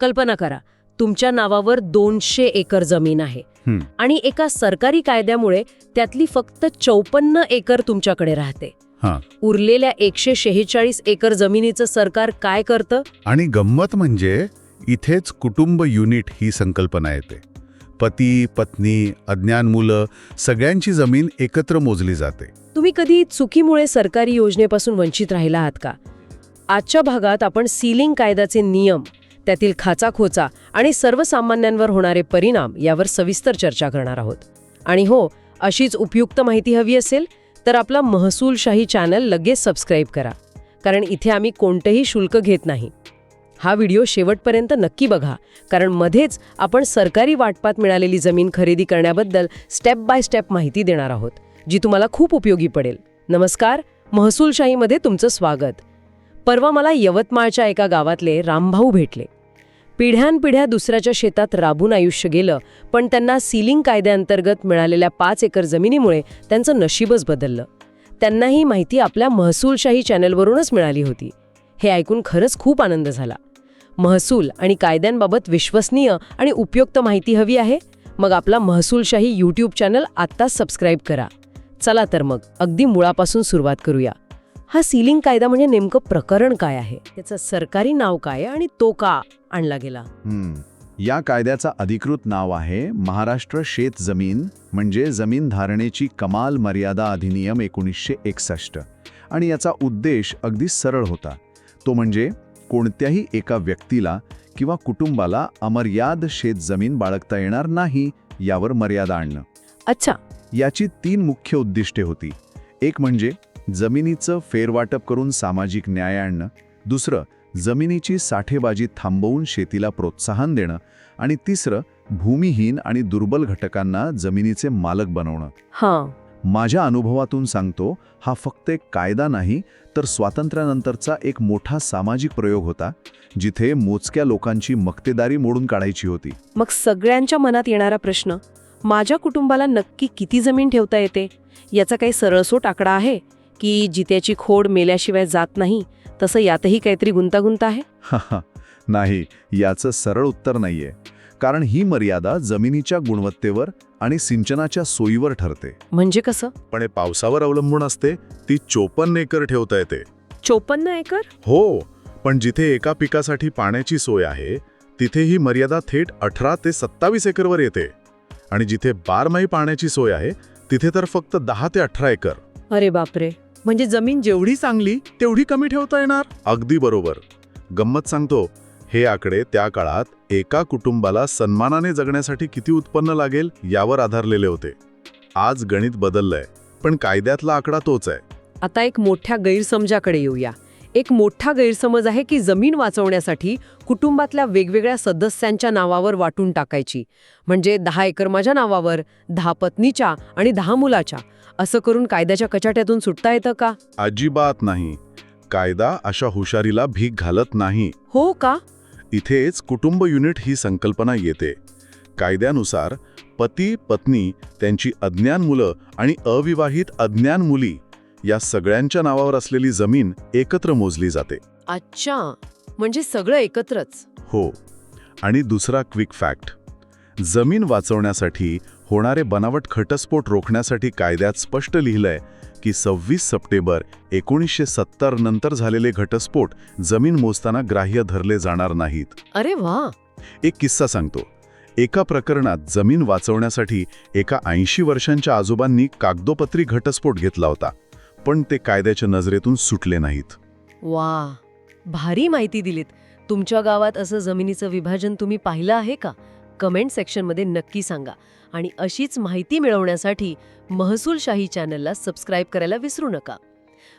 कल्पना करा तुमच्या नावावर दोनशे एकर जमीन आहे. आणि एका सरकारी कायद्यामुळे त्यातली फक्त चौपन्न एकर तुमच्याकडे राहते. उरलेल्या एकशे शेहेचाळीस एकर जमिनीचं सरकार काय करतं? आणि गंमत म्हणजे इथेच कुटुंब युनिट ही संकल्पना येते. पती पत्नी अज्ञान मुलं सगळ्यांची जमीन एकत्र मोजली जाते. तुम्ही कधी चुकीमुळे सरकारी योजनेपासून वंचित राहिला आहात का? आजच्या भागात आपण सीलिंग कायद्याचे नियम त्यातील खाचाखोचा आणि सर्वसामान्यांवर होणारे परिणाम यावर सविस्तर चर्चा करणार आहोत. आणि हो अशीच उपयुक्त माहिती हवी असेल तर आपला महसूलशाही चॅनल लगेच सबस्क्राईब करा. कारण इथे आम्ही कोणतेही शुल्क घेत नाही. हा व्हिडिओ शेवटपर्यंत नक्की बघा कारण मध्येच आपण सरकारी वाटपात मिळालेली जमीन खरेदी करण्याबद्दल स्टेप बाय स्टेप माहिती देणार आहोत जी तुम्हाला खूप उपयोगी पडेल. नमस्कार महसूलशाहीमध्ये तुमचं स्वागत. परवा मला यवतमाळच्या एका गावातले रामभाऊ भेटले. पिढ्यानपिढ्या दुसऱ्याच्या शेतात राबून आयुष्य गेलं पण त्यांना सीलिंग कायद्याअंतर्गत मिळालेल्या पाच एकर जमिनीमुळे त्यांचं नशीबच बदललं. त्यांना ही माहिती आपल्या महसूलशाही चॅनलवरूनच मिळाली होती. हे ऐकून खरंच खूप आनंद झाला. महसूल आणि कायद्यांबाबत विश्वसनीय आणि उपयुक्त माहिती हवी आहे? मग आपला महसूलशाही यूट्यूब चॅनल आत्ताच सबस्क्राईब करा. चला तर मग अगदी मुळापासून सुरुवात करूया. हा सीलिंग कायदा म्हणजे नेमकं प्रकरण काय आहे? त्याचं सरकारी नाव काय आहे आणि तो का आणला गेला. या कायद्याचा अधिकृत नाव आहे महाराष्ट्र शेत जमीन म्हणजे जमीन धारणेची कमाल मर्यादा अधिनियम एकोणीसशे एकसष्ट. आणि याचा उद्देश अगदी सरळ होता. तो म्हणजे कोणत्याही एका व्यक्तीला किंवा कुटुंबाला अमर्याद शेत जमीन बाळगता येणार नाही यावर मर्यादा आणणं. अच्छा. याची तीन मुख्य उद्दिष्टे होती. एक म्हणजे जमिनीचं फेरवाटप करून सामाजिक न्याय आणणं. दुसरं जमिनीची साठेबाजी थांबवून शेतीला प्रोत्साहन देणं. आणि तिसरं भूमिहीन आणि दुर्बल घटकांना जमिनीचे मालक बनवणं. हां. माझ्या अनुभवातून सांगतो हा फक्त एक कायदा नाही तर स्वातंत्र्यानंतरचा एक मोठा सामाजिक प्रयोग होता जिथे मोजक्या लोकांची मक्तेदारी मोडून काढायची होती. मग सगळ्यांच्या मनात येणारा प्रश्न माझ्या कुटुंबाला नक्की किती जमीन ठेवता येते? याचा काही सरळसोट आकडा आहे? की जित्याची खोड मेल्याशिवाय जात नाही तसं यातही काहीतरी गुंतागुंत आहे? नाही याचं सरळ उत्तर नाहीये. कारण ही मर्यादा जमिनीच्या गुणवत्तेवर आणि सिंचनाच्या सोयीवर ठरते. म्हणजे कसं? पण हे पावसावर अवलंबून असते ती चोपन्न एकर ठेवता येते. चोपन्न एकर? हो पण जिथे एका पिकासाठी पाण्याची सोय आहे तिथे ही मर्यादा थेट अठरा ते सत्तावीस एकरवर येते. आणि जिथे बारमाही पाण्याची सोय आहे तिथे तर फक्त दहा ते अठरा एकर. अरे बापरे! म्हणजे जमीन जेवढी चांगली तेवढी कमी ठेवता येणार? अगदी बरोबर. गंमत सांगतो हे आकडे त्या काळात एका कुटुंबाला सन्मानाने जगण्यासाठी किती उत्पन्न लागेल यावर आधारलेले होते. आज गणित बदललंय पण कायद्यातला आकडा तोच आहे. आता एक मोठ्या गैरसमजाकडे येऊया. एक मोठा गैरसमज आहे की जमीन वाचवण्यासाठी कुटुंबातल्या वेगवेगळ्या सदस्यांच्या नावावर वाटून टाकायची. म्हणजे दहा एकर माझ्या नावावर दहा पत्नीच्या आणि दहा मुलाच्या. असं करून कायद्याच्या कचाट्यातून सुटता येतं का? अजिबात नाही. कायदा अशा हुशारीला भीक घालत नाही. हो का? इथेच कुटुंब युनिट ही संकल्पना येते. कायद्यानुसार पती पत्नी त्यांची अज्ञान मुलं आणि अविवाहित अज्ञान मुली या सगळ्यांच्या नावावर असलेली जमीन एकत्र मोजली जाते. अच्छा. म्हणजे सगळं एकत्रच. हो. आणि दुसरा क्विक फॅक्ट. जमीन वाचवण्यासाठी होणारे बनावट घटस्फोट रोखण्यासाठी कायद्यात स्पष्ट लिहिलंय की सव्वीस सप्टेंबर एकोणीसशे सत्तर नंतर झालेले घटस्फोट जमीन मोजताना ग्राह्य धरले जाणार नाहीत. अरे वा! एक किस्सा सांगतो. एका प्रकरणात जमीन वाचवण्यासाठी एका ऐंशी वर्षांच्या आजोबांनी कागदोपत्री घटस्फोट घेतला होता पण ते कायद्याच्या नजरेतून सुटले नाहीत. वा! भारी माहिती दिलीत. तुमच्या गावात असं जमिनीचं विभाजन तुम्ही पाहिलं आहे का? कमेंट सेक्शनमध्ये नक्की सांगा. आणि अशीच माहिती मिळवण्यासाठी महसूलशाही चॅनलला सबस्क्राईब करायला विसरू नका.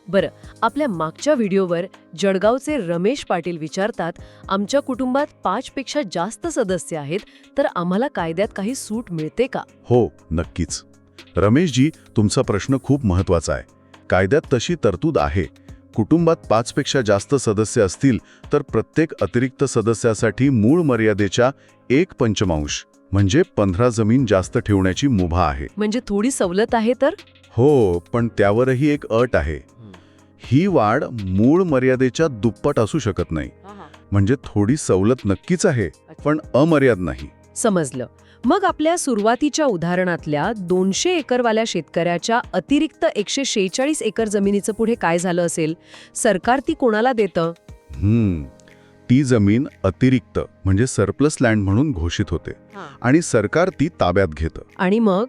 बरं आपल्या मागच्या व्हिडिओवर जळगावचे रमेश पाटील विचारतात आमच्या कुटुंबात पाचपेक्षा जास्त सदस्य आहेत तर आम्हाला कायद्यात काही सूट मिळते का? हो नक्कीच. रमेशजी तुमचा प्रश्न खूप महत्त्वाचा आहे. कायद्यात तशी तरतूद आहे. कुटुंबात पाचपेक्षा जास्त सदस्य असतील तर प्रत्येक अतिरिक्त सदस्यासाठी मूळ मर्यादेच्या एक पंचमांश. म्हणजे पंधरा जमीन जास्त ठेवण्याची मुभा आहे. म्हणजे थोडी सवलत आहे तर? हो पण त्यावरही एक अट आहे. ही वाढ मूळ मर्यादेच्या दुप्पट असू शकत नाही. म्हणजे थोडी सवलत नक्कीच आहे पण अमर्याद नाही. समजलं. मग आपल्या सुरुवातीच्या उदाहरणातल्या दोनशे एकरवाल्या शेतकऱ्याच्या अतिरिक्त एकशे शेहेचाळीस एकर जमिनीचं पुढे काय झालं असेल? सरकार ती कोणाला देतं? हम्म. ती जमीन अतिरिक्त म्हणजे सरप्लस लँड म्हणून घोषित होते. आणि सरकार ती ताब्यात घेतं. आणि मग?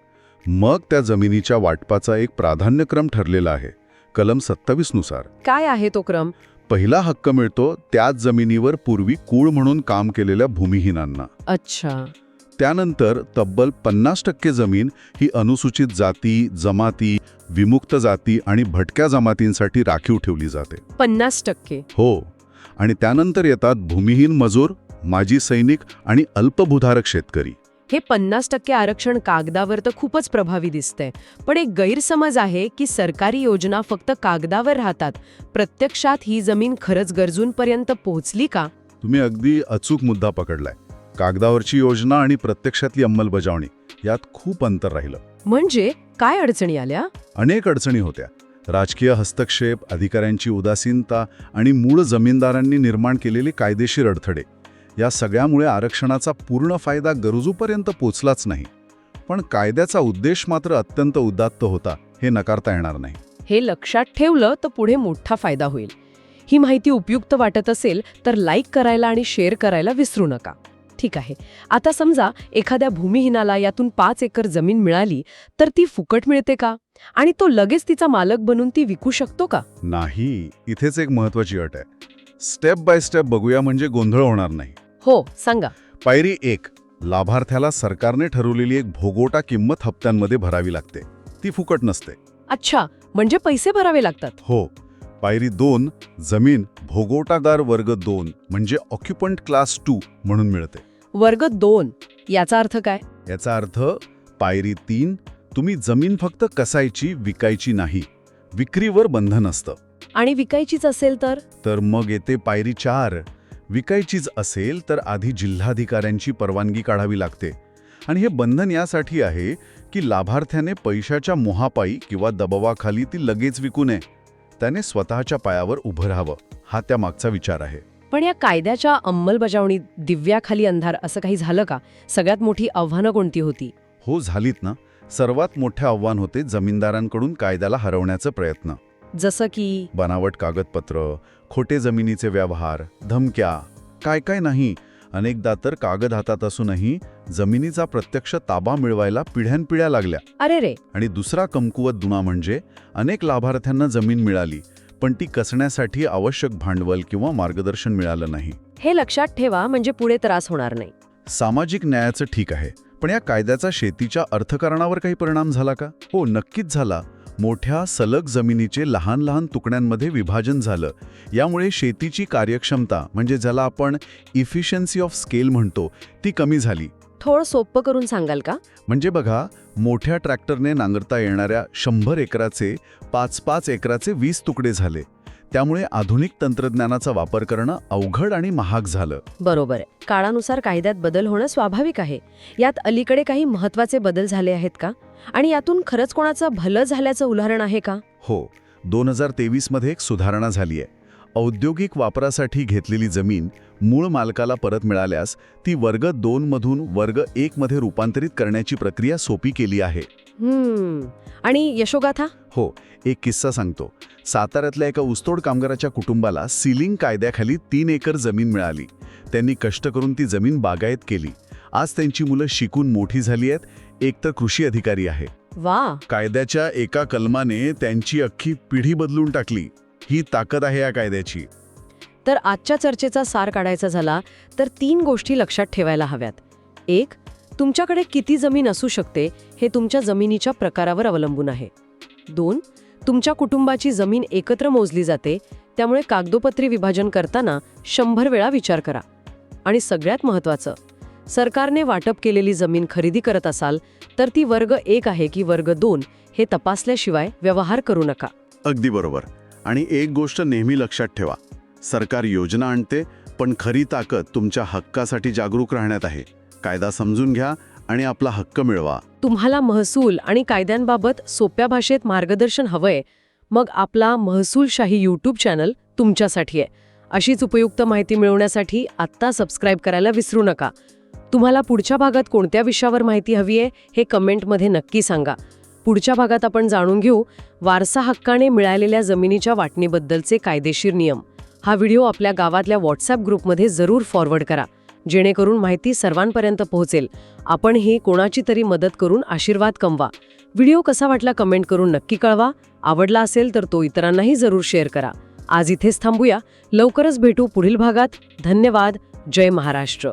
मग त्या जमिनीच्या वाटपाचा एक प्राधान्यक्रम ठरलेला आहे. कलम सत्तावीसनुसार. काय आहे तो क्रम? पहिला हक्क मिळतो त्याच जमिनीवर पूर्वी कूळ म्हणून काम केलेल्या भूमिहीनांना. अच्छा. त्यानंतर तब्बल पन्नास टक्के जमीन ही अनुसूचित जाती जमाती विमुक्त जाती आणि भटक्या जमातींसाठी राखीव ठेवली जाते. पन्नास टक्के. हो. आणि त्यानंतर येतात भूमिहीन मजूर माजी सैनिक आणि अल्पभूधारक शेतकरी. हे पन्नास टक्के आरक्षण कागदावर तर खूपच प्रभावी दिसतंय. पण एक गैरसमज आहे की सरकारी योजना फक्त कागदावर राहतात. प्रत्यक्षात ही जमीन खरंच गरजूंपर्यंत पोहोचली का? तुम्ही अगदी अचूक मुद्दा पकडलाय. कागदावरची योजना आणि प्रत्यक्षातली अंमलबजावणी यात खूप अंतर राहिलं. म्हणजे काय अडचणी आल्या? अनेक अडचणी होत्या. राजकीय हस्तक्षेप अधिकाऱ्यांची उदासीनता आणि मूळ जमीनदारांनी निर्माण केलेले कायदेशीर अडथळे या सगळ्यामुळे आरक्षणाचा पूर्ण फायदा गरजूपर्यंत पोचलाच नाही. पण कायद्याचा उद्देश मात्र अत्यंत उदात्त होता हे नकारता येणार नाही. हे लक्षात ठेवलं तर पुढे मोठा फायदा होईल. ही माहिती उपयुक्त वाटत असेल तर लाईक करायला आणि शेअर करायला विसरू नका. ठीक आहे. आता समजा एखाद्या भूमिहीनाला यातून पाच एकर जमीन मिळाली तर ती फुकट मिळते का? आणि तो लगेच तिचा मालक बनून ती विकू शकतो का? नाही इथेच एक महत्वाची अट आहे. स्टेप बाय स्टेप बघूया म्हणजे गोंधळ होणार नाही. हो सांगा. पायरी एक लाभार्थ्याला सरकारने ठरवलेली एक भोगोटा किंमत हप्त्यांमध्ये भरावी लागते. ती फुकट नसते. अच्छा म्हणजे पैसे भरावे लागतात. हो पायरी दोन जमीन भोगोटादार वर्ग दोन म्हणजे ऑक्युपंट क्लास टू म्हणून मिळते. वर्ग दोन याचा अर्थ काय? याचा अर्थ पायरी तीन तुम्ही जमीन फक्त कसायची विकायची नाही. विक्रीवर बंधन असतं. आणि विकायचीच असेल तर? तर मग येते पायरी चार. विकायचीच असेल तर आधी जिल्हाधिकाऱ्यांची परवानगी काढावी लागते. आणि हे बंधन यासाठी आहे की लाभार्थ्याने पैशाच्या मोहापायी किंवा दबावाखाली ती लगेच विकू नये. त्याने स्वतःच्या पायावर उभं राहावं. हा त्या मागचा विचार आहे. पण या कायद्याच्या अंमलबजावणीत दिव्याखाली अंधार असं काही झालं का? सगळ्यात मोठी आव्हानं कोणती होती? हो झालीत ना. सर्वात मोठे आव्हान होते जमीनदारांकडून कायद्याला हरवण्याचा प्रयत्न. जसं की? बनावट कागदपत्र खोटे जमिनीचे व्यवहार धमक्या काय काय नाही. अनेकदा तर कागद हातात असूनही जमिनीचा प्रत्यक्ष ताबा मिळवायला पिढ्यानपिढ्या लागल्या. अरे रे! आणि दुसरा कमकुवत दुना म्हणजे अनेक लाभार्थ्यांना जमीन मिळाली. पण ती कसण्यासाठी आवश्यक भांडवल किंवा मार्गदर्शन मिळालं नाही. हे लक्षात ठेवा म्हणजे पुढे त्रास होणार नाही. सामाजिक न्यायाचं ठीक आहे पण या कायद्याचा शेतीच्या अर्थकारणावर काही परिणाम झाला का? हो नक्कीच झाला. मोठ्या सलग जमिनीचे लहान लहान तुकड्यांमध्ये विभाजन झालं. यामुळे शेतीची कार्यक्षमता म्हणजे ज्याला आपण इफिशियन्सी ऑफ स्केल म्हणतो ती कमी झाली. थोडं सोपं करून सांगाल का? म्हणजे बघा मोठ्या ट्रॅक्टरने नांगरता येणाऱ्या शंभर एकराचे पाच पाच एकराचे वीस तुकडे झाले. त्यामुळे आधुनिक तंत्रज्ञानाचा वापर करणं अवघड आणि महाग झालं. बरोबर आहे. काळानुसार कायद्यात बदल होणं स्वाभाविक आहे. यात अलीकडे काही महत्त्वाचे बदल झाले आहेत का? आणि यातून खरंच कोणाचं भलं झाल्याचं उदाहरण आहे का? हो. दोन हजार तेवीसमध्ये एक सुधारणा झाली आहे औद्योगिक वापरासाठी घेतलेली जमीन मूळ मालकाला परत मिळाल्यास ती वर्ग दोन मधून वर्ग एक मध्ये रूपांतरित करण्याची प्रक्रिया सोपी केली आहे. आणि यशोगाथा? हो एक किस्सा सांगतो. साताऱ्यातल्या एका ऊसतोड कामगाराच्या कुटुंबाला सीलिंग कायद्याखाली तीन एकर जमीन मिळाली. त्यांनी कष्ट करून ती जमीन बागायत केली. आज त्यांची मुलं शिकून मोठी झाली आहेत. एक तर कृषी अधिकारी आहे. वा. कायद्याच्या एका कलमाने त्यांची अख्खी पिढी बदलून टाकली. ही ताकद आहे या कायद्याची. तर आजच्या चर्चेचा सार काढायचा झाला तर तीन गोष्टी लक्षात ठेवायला हव्यात. एक तुमच्याकडे किती जमीन असू शकते हे तुमच्या जमिनीच्या प्रकारावर अवलंबून आहे. दोन तुमच्या कुटुंबाची जमीन एकत्र मोजली जाते त्यामुळे कागदोपत्री विभाजन करताना शंभर वेळा विचार करा. आणि सगळ्यात महत्त्वाचं सरकारने वाटप केलेली जमीन खरेदी करत असाल तर ती वर्ग एक आहे की वर्ग दोन हे तपासल्याशिवाय व्यवहार करू नका. अगदी बरोबर. आणि एक गोष्ट नेहमी लक्षात ठेवा सरकार योजना आणते पण खरी ताकद तुमच्या हक्कासाठी जागरूक राहण्यात आहे. कायदा समजून घ्या आणि आपला हक्क मिळवा. तुम्हाला महसूल आणि कायद्यांबाबत सोप्या भाषेत मार्गदर्शन हवंय. मग आपला महसूलशाही यूट्यूब चॅनल तुमच्यासाठी आहे. अशीच उपयुक्त माहिती मिळवण्यासाठी आत्ता सबस्क्राईब करायला विसरू नका. तुम्हाला पुढच्या भागात कोणत्या विषयावर माहिती हवी आहे हे कमेंटमध्ये नक्की सांगा. पुढच्या भागात आपण जाणून घेऊ वारसा हक्काने मिळालेल्या जमिनीच्या वाटणीबद्दलचे कायदेशीर नियम. हा व्हिडिओ आपल्या गावातल्या व्हॉट्सअप ग्रुपमध्ये जरूर फॉरवर्ड करा. जेणेकरून माहिती सर्वांपर्यंत पोहोचेल. आपण ही कोणाची तरी मदत करून आशीर्वाद कमवा. व्हिडिओ कसा वाटला कमेंट करून नक्की कळवा. आवडला असेल तर तो इतरांनाही जरूर शेअर करा. आज इथेच थांबूया. लवकरच भेटू पुढील भागात. धन्यवाद. जय महाराष्ट्र.